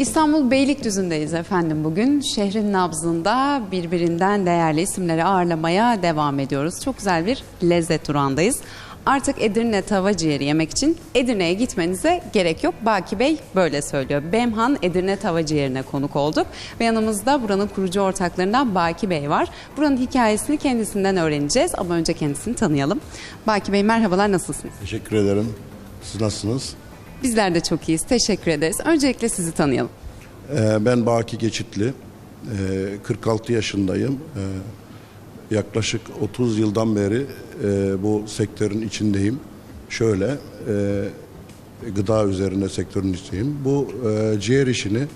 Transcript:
İstanbul Beylikdüzü'ndeyiz efendim bugün. Şehrin nabzında birbirinden değerli isimleri ağırlamaya devam ediyoruz. Çok güzel bir lezzet durağındayız. Artık Edirne tava ciğeri yemek için Edirne'ye gitmenize gerek yok. Baki Bey böyle söylüyor. Bemhan Edirne tava ciğerine konuk olduk. Ve yanımızda buranın kurucu ortaklarından Baki Bey var. Buranın hikayesini kendisinden öğreneceğiz ama önce kendisini tanıyalım. Baki Bey merhabalar nasılsınız? Teşekkür ederim. Siz nasılsınız? Bizler de çok iyiyiz. Teşekkür ederiz. Öncelikle sizi tanıyalım. Ee, ben Baki Geçitli. Ee, 46 yaşındayım. Ee, yaklaşık 30 yıldan beri e, bu sektörün içindeyim. Şöyle, e, gıda üzerine sektörün içindeyim. Bu e, ciğer işini